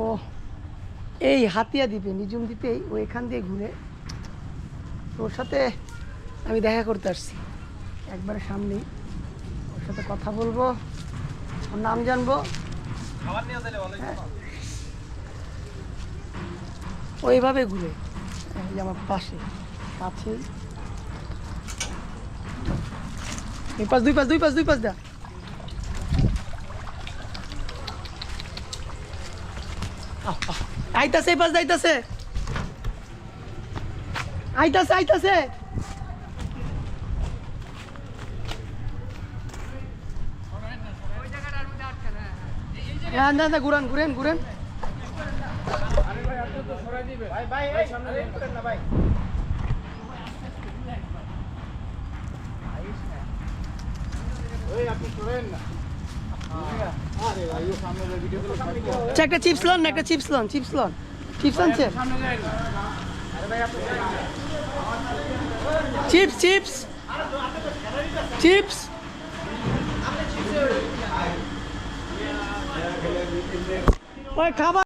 ও এই হাতিয়া দ্বীপে নিজুম দ্বীপেই ও এখান দিয়ে ঘুরে ওর সাথে আমি দেখা করতে আসছি। একবারে সামনেই ওর সাথে কথা বলব ওর নাম জানব। হ্যাঁ। ওইভাবে ঘুরে এই আমার পাশে কাছেই। এই পাশ দুই পাশ দুই পাশ দুই পাশ দা। আইতাছে পাশ দিয়ে আইতাছে। আইতাছে না না না ঘুরান ঘুরেন ঘুরেন। আচ্ছা, একটা চিপস লন, একটা চিপস লন চিপস লন। চিপস আনছে? Chips chips. চিপস। ওই খাবার